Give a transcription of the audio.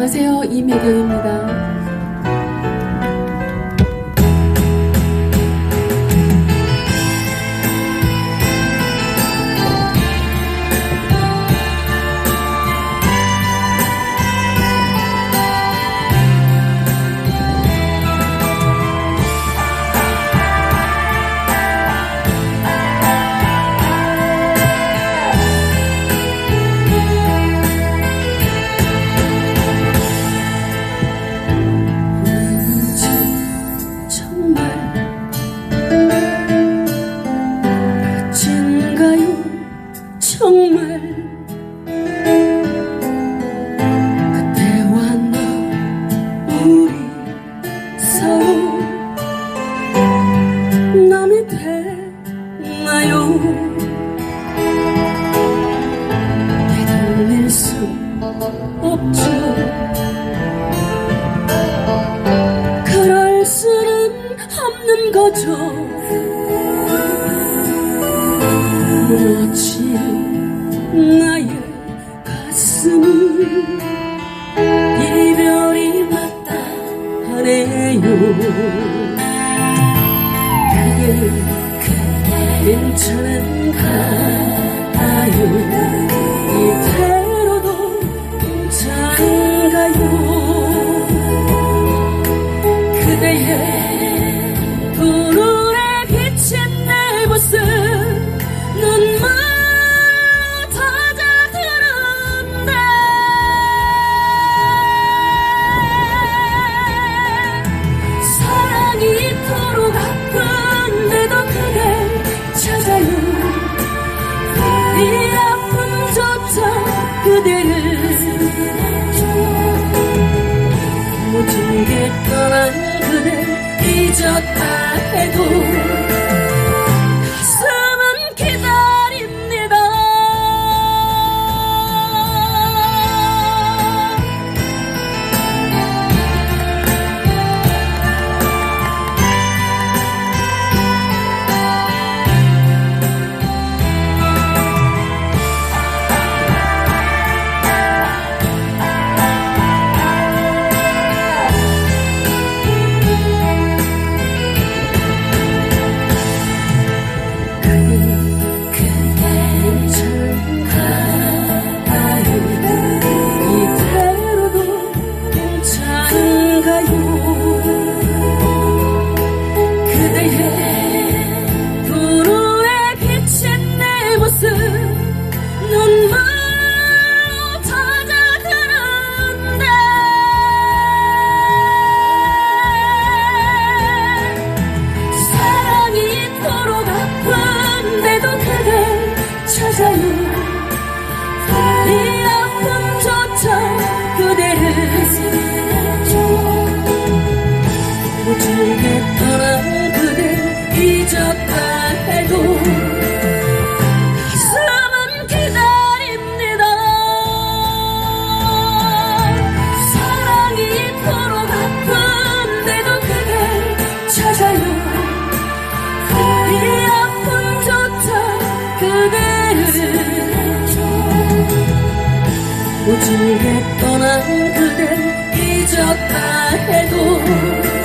안녕하세요. 이매경입니다. 없지 그럴 수는 없는 거죠. 어찌 나의 가슴은 이별이 왔다 하네요. 그게 괜찮은가요. 그 둥글던 얼굴을 잊었다 해도 오중에 떠난 그대 잊었다 해도